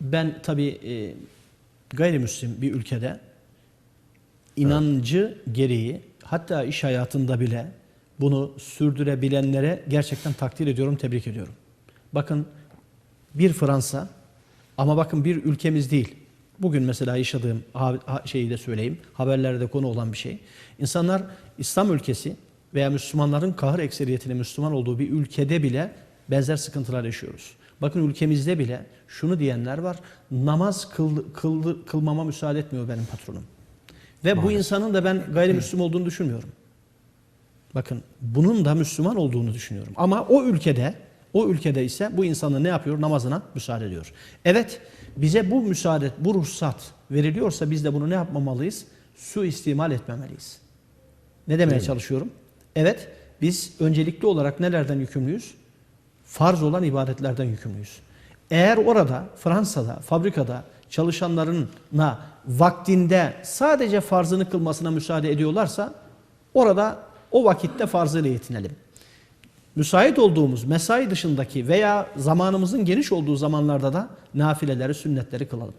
Ben tabii e, gayrimüslim bir ülkede inancı gereği hatta iş hayatında bile bunu sürdürebilenlere gerçekten takdir ediyorum, tebrik ediyorum. Bakın bir Fransa ama bakın bir ülkemiz değil. Bugün mesela yaşadığım şeyi de söyleyeyim. Haberlerde konu olan bir şey. İnsanlar İslam ülkesi veya Müslümanların kahır ekseriyetinin Müslüman olduğu bir ülkede bile benzer sıkıntılar yaşıyoruz. Bakın ülkemizde bile şunu diyenler var. Namaz kıl, kıldı- kılmama müsaade etmiyor benim patronum. Ve bu insanın da ben gayrimüslim olduğunu düşünmüyorum. Bakın bunun da Müslüman olduğunu düşünüyorum. Ama o ülkede, o ülkede ise bu insanın ne yapıyor? Namazına müsaade ediyor. Evet, bize bu müsaade, bu ruhsat veriliyorsa biz de bunu ne yapmamalıyız? Suistimal etmemeliyiz. Ne demeye çalışıyorum? Evet, biz öncelikli olarak nelerden yükümlüyüz? Farz olan ibadetlerden yükümlüyüz. Eğer orada, Fransa'da, fabrikada çalışanlarına vaktinde sadece farzını kılmasına müsaade ediyorlarsa orada o vakitte farzıyla yetinelim. Müsait olduğumuz mesai dışındaki veya zamanımızın geniş olduğu zamanlarda da nafileleri, sünnetleri kılalım.